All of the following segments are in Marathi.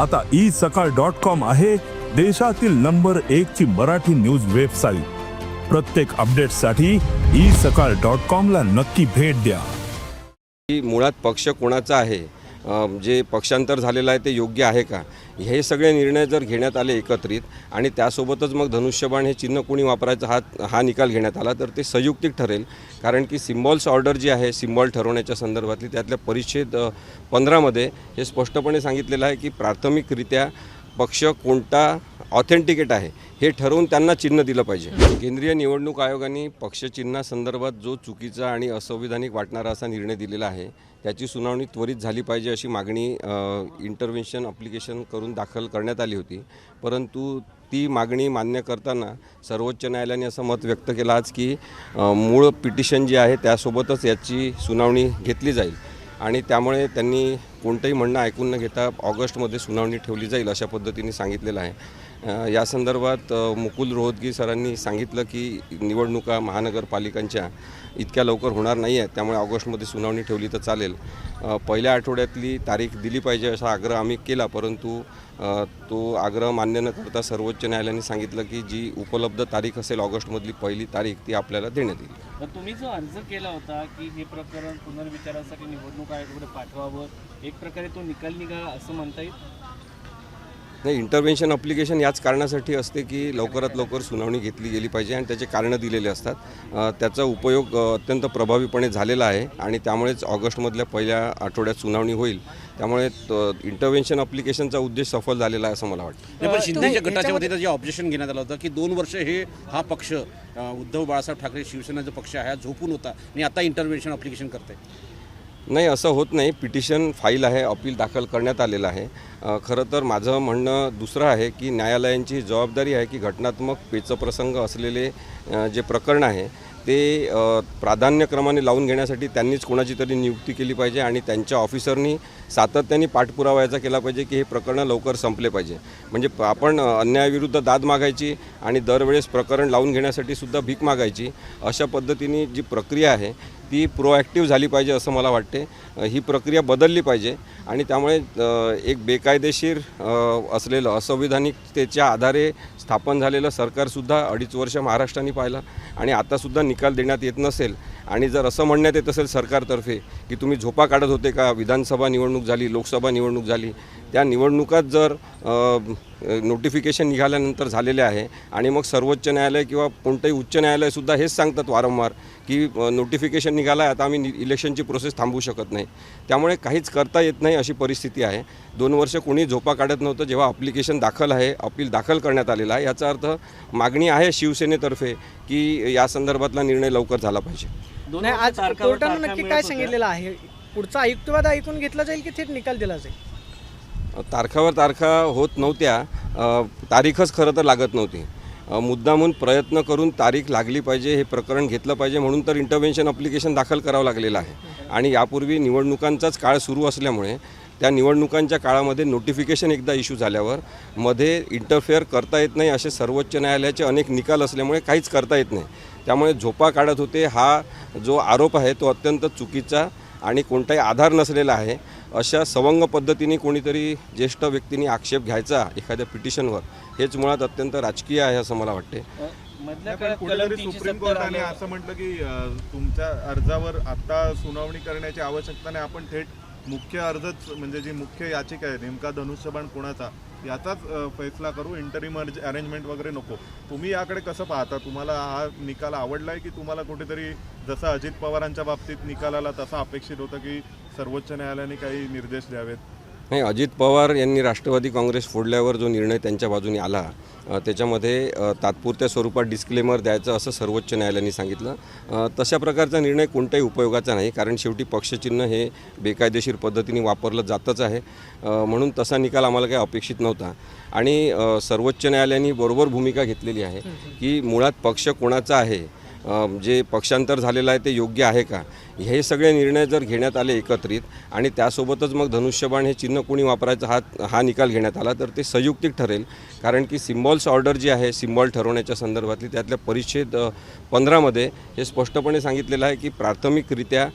आता ई सकाळ डॉट कॉम आहे देशातील नंबर एक ची मराठी न्यूज वेबसाईट. प्रत्येक अपडेटसाठी ई सकाळ डॉट कॉम ला नक्की भेट द्या. मुळात पक्ष कोणाचा आहे? जे पक्षांतर झालेलं आहे ते योग्य आहे का? हे सगळे निर्णय जर घेण्यात आले एकत्रित आणि त्यासोबतच मग धनुष्यबाण हे चिन्ह कोणी वापरायचं हा हा निकाल घेण्यात आला तर ते संयुक्तिक ठरेल. कारण की सिम्बॉल्स ऑर्डर जी आहे सिम्बॉल ठरवण्याच्या संदर्भातली त्यातल्या परिच्छेद पंधरामध्ये हे स्पष्टपणे सांगितलेलं आहे की प्राथमिकरित्या पक्ष कोणता ऑथेंटिकेट आहे हे ठरवून त्यांना चिन्ह दिलं पाहिजे. केंद्रीय निवडणूक आयोगाने पक्षचिन्हासंदर्भात जो चुकीचा आणि असंविधानिक वाटणारा असा निर्णय दिलेला आहे त्याची सुनावणी त्वरित झाली पाहिजे अशी मागणी इंटरव्हेन्शन अप्लिकेशन करून दाखल करण्यात आली होती. परंतु ती मागणी मान्य करताना सर्वोच्च न्यायालयाने असं मत व्यक्त केलं आज की मूळ पिटिशन जी आहे त्यासोबतच याची सुनावणी घेतली जाईल. आणि त्यामुळे त्यांनी कोणतंही म्हणणं ऐकून न घेता ऑगस्टमध्ये सुनावणी ठेवली जाईल अशा पद्धतीने सांगितलेलं आहे. या संदर्भात मुकुल रोहतगी सरांनी सांगितलं की निवडणुका महानगरपालिकांच्या इतक्या लवकर होणार नाही आहेत त्यामुळे ऑगस्टमध्ये सुनावणी ठेवली तर चालेल. पहिल्या आठवड्यातली तारीख दिली पाहिजे असा आग्रह आम्ही केला परंतु तो आग्रह मान्य न करता सर्वोच्च न्यायालयाने सांगितलं की जी उपलब्ध तारीख असेल ऑगस्टमधली पहिली तारीख ती आपल्याला देण्यात येईल. तुम्ही जो अर्ज केला होता की हे प्रकरण पुनर्विचारासाठी निवडणूक आयोगाकडे पाठवावं एक प्रकारे तो निकाल निघाला असं म्हणता येईल? नाही इंटरव्हेन्शन अप्लिकेशन याच कारणासाठी असते की लवकरात लवकर सुनावणी घेतली गेली पाहिजे आणि त्याचे कारणं दिलेले असतात. त्याचा उपयोग अत्यंत प्रभावीपणे झालेला आहे आणि त्यामुळेच ऑगस्टमधल्या पहिल्या आठवड्यात सुनावणी होईल. त्यामुळे इंटरव्हेन्शन अप्लिकेशनचा उद्देश सफल झालेला आहे असं मला वाटतं. पण शिंदेच्या गटाच्या वतीनं जे ऑब्जेक्शन घेण्यात आलं होतं की दोन वर्ष हे हा पक्ष उद्धव बाळासाहेब ठाकरे शिवसेना जो पक्ष आहे हा झोपून होता आणि आता इंटरव्हेन्शन अप्लिकेशन करताय नाही असं होत नाही. पिटिशन फाईल आहे अपील दाखल करण्यात आलेलं आहे. खरं तर माझं म्हणणं दुसरं आहे की न्यायालयांची जबाबदारी आहे की घटनात्मक पेचप्रसंग असलेले जे प्रकरण आहे ते प्राधान्यक्रमाने लावून घेण्यासाठी त्यांनीच कोणाची तरी नियुक्ती केली पाहिजे आणि त्यांच्या ऑफिसरनी सातत्याने पाठपुरावा याचा केला पाहिजे की हे प्रकरणं लवकर संपले पाहिजे. म्हणजे आपण अन्यायाविरुद्ध दाद मागायची आणि दरवेळेस प्रकरण लावून घेण्यासाठी सुद्धा भीक मागायची अशा पद्धतीने जी प्रक्रिया आहे ती प्रोॲक्टिव्ह झाली पाहिजे असं मला वाटते. ही प्रक्रिया बदलली पाहिजे आणि त्यामुळे एक बेकायदेशीर असलेलं असंविधानिकतेच्या आधारे स्थापन झालेलं सरकारसुद्धा अडीच वर्ष महाराष्ट्राने पाहिलं आणि आतासुद्धा निकाल देण्यात येत नसेल आणि जर असं म्हणण्यात येत असेल सरकारतर्फे की तुम्ही झोपा काढत होते का विधानसभा निवडणूक झाली लोकसभा निवडणूक झाली त्या निवडणुकात जर नोटिफिकेशन निघाल्यानंतर झालेले आहे आणि मग सर्वोच्च न्यायालय किंवा कोणतंही उच्च न्यायालयसुद्धा हेच सांगतात वारंवार की नोटिफिकेशन निघाला आहे आता आम्ही इलेक्शनची प्रोसेस थांबवू शकत नाही. त्यामुळे काहीच करता येत नाही अशी परिस्थिती आहे. दोन वर्ष कोणी झोपा काढत नव्हतं जेव्हा अप्लिकेशन दाखल आहे अपील दाखल करण्यात आलेलं आहे याचा अर्थ मागणी आहे शिवसेनेतर्फे की या संदर्भातला निर्णय लवकर झाला पाहिजे. नाही आज तारखावर कोर्टानं तारखा नक्की काय. सांगितलेलं आहे? पुढचा आयुक्तवाद ऐकून घेतला जाईल की थेट निकाल दिला जाईल? तारखावर तारखा होत नव्हत्या. तारीखच खरं तर लागत नव्हती. मुद्दामून प्रयत्न करून तारीख लागली पाहिजे हे प्रकरण घेतलं पाहिजे म्हणून तर इंटरव्हेन्शन अप्लिकेशन दाखल करावं लागलेलं आहे. आणि यापूर्वी निवडणुकांचाच काळ सुरू असल्यामुळे त्या निवडणुकांच्या काळामध्ये नोटिफिकेशन एकदा इश्यू झाल्यावर मध्ये इंटरफेअर करता येत नाही असे सर्वोच्च न्यायालयाचे अनेक निकाल असल्यामुळे काहीच करता येत नाही. त्यामुळे झोपा काढत होते हा जो आरोप आहे तो अत्यंत चुकीचा आणि कोणताही आधार नसलेला आहे. अशा सवंग पद्धतीने कोणीतरी ज्येष्ठ व्यक्तींनी आक्षेप घ्यायचा एखाद्या पिटिशनवर हेच मुळात अत्यंत राजकीय आहे असं मला वाटते सुप्रीम कोर्टाने. असं म्हटलं की तुमच्या अर्जावर आता सुनावणी करण्याची आवश्यकता नाही आपण थेट मुख्य अर्जच म्हणजे जी मुख्य याचिका आहे नेमका धनुष्यबाण कोणाचा याचाच फैसला करू इंटरिम अरेंजमेंट वगैरे नको. तुम्ही याकडे कसं पाहता? तुम्हाला हा निकाल आवडला आहे की तुम्हाला कुठेतरी जसं अजित पवारांच्या बाबतीत निकालाला तसा अपेक्षित होतं की सर्वोच्च न्यायालयाने काही निर्देश द्यावेत? नाही अजित पवार यांनी राष्ट्रवादी काँग्रेस फोडल्यावर जो निर्णय त्यांच्या बाजूने आला त्याच्यामध्ये तात्पुरत्या स्वरूपात डिस्क्लेमर द्यायचं असं सर्वोच्च न्यायालयाने सांगितलं. तशा प्रकारचा निर्णय कोणत्याही उपयोगाचा नाही कारण शेवटी पक्षचिन्ह हे बेकायदेशीर पद्धतीने वापरलं जातच आहे. म्हणून तसा निकाल आम्हाला काही अपेक्षित नव्हता. आणि सर्वोच्च न्यायालयाने बरोबर भूमिका घेतलेली आहे की मुळात पक्ष कोणाचा आहे जे पक्षांतर झालेलं आहे ते योग्य आहे का? हे सगळे निर्णय जर घेण्यात आले एकत्रित आणि त्यासोबतच मग धनुष्यबाण हे चिन्ह कोणी वापरायचं हा हा निकाल घेण्यात आला तर ते संयुक्तिक ठरेल. कारण की सिम्बॉल्स ऑर्डर जी आहे सिम्बॉल ठरवण्याच्या संदर्भातली त्यातल्या परिच्छेद पंधरामध्ये हे स्पष्टपणे सांगितलेलं आहे की प्राथमिकरित्या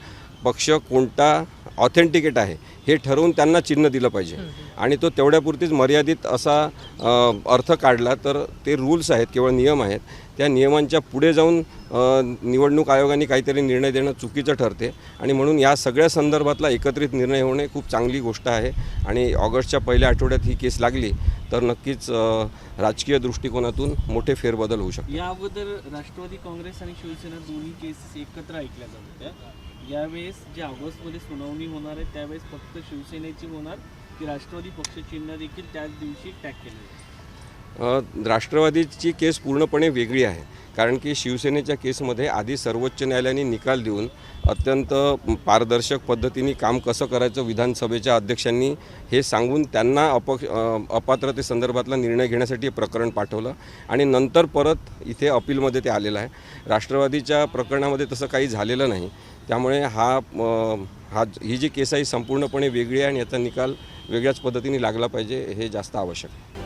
पक्ष कोणता ऑथेंटिकेट आहे. हे ठरवून त्यांना चिन्ह दिलं पाहिजे. आणि तो तेवढ्यापुरतीच मर्यादित असा अर्थ काढला तर ते रूल्स आहेत केवळ नियम आहेत. त्या नियमांच्या पुढे जाऊन निवडणूक आयोगाने काहीतरी निर्णय देणं चुकीचं ठरते. आणि म्हणून या सगळ्या संदर्भातला एकत्रित निर्णय होणे खूप चांगली गोष्ट आहे. आणि ऑगस्टच्या पहिल्या आठवड्यात ही केस लागली तर नक्कीच राजकीय दृष्टिकोनातून मोठे फेरबदल होऊ शकतात. या अगोदर राष्ट्रवादी काँग्रेस आणि शिवसेना दोन्ही केसेस एकत्र ऐकल्या जात होत्या. यावेळेस जे ऑगस्टमध्ये सुनावणी होणार आहे त्यावेळेस फक्त शिवसेनेची होणार की राष्ट्रवादी पक्ष चिन्ह देखील त्याच दिवशी टॅग केलं जाईल राष्ट्रवादीची केस पूर्णपणे वेगळी आहे. कारण की शिवसेनेच्या केसमध्ये आधी सर्वोच्च न्यायालयाने निकाल देऊन अत्यंत पारदर्शक पद्धतीने काम कसं करायचं विधानसभेच्या अध्यक्षांनी हे सांगून त्यांना अपक्ष अपात्रतेसंदर्भातला निर्णय घेण्यासाठी हे प्रकरण पाठवलं. आणि नंतर परत इथे अपीलमध्ये ते आलेलं आहे. राष्ट्रवादीच्या प्रकरणामध्ये तसं काही झालेलं नाही. त्यामुळे हा हा ही जी केस आहे संपूर्णपणे वेगळी आहे आणि याचा निकाल वेगळ्याच पद्धतीने लागला पाहिजे हे जास्त आवश्यक आहे.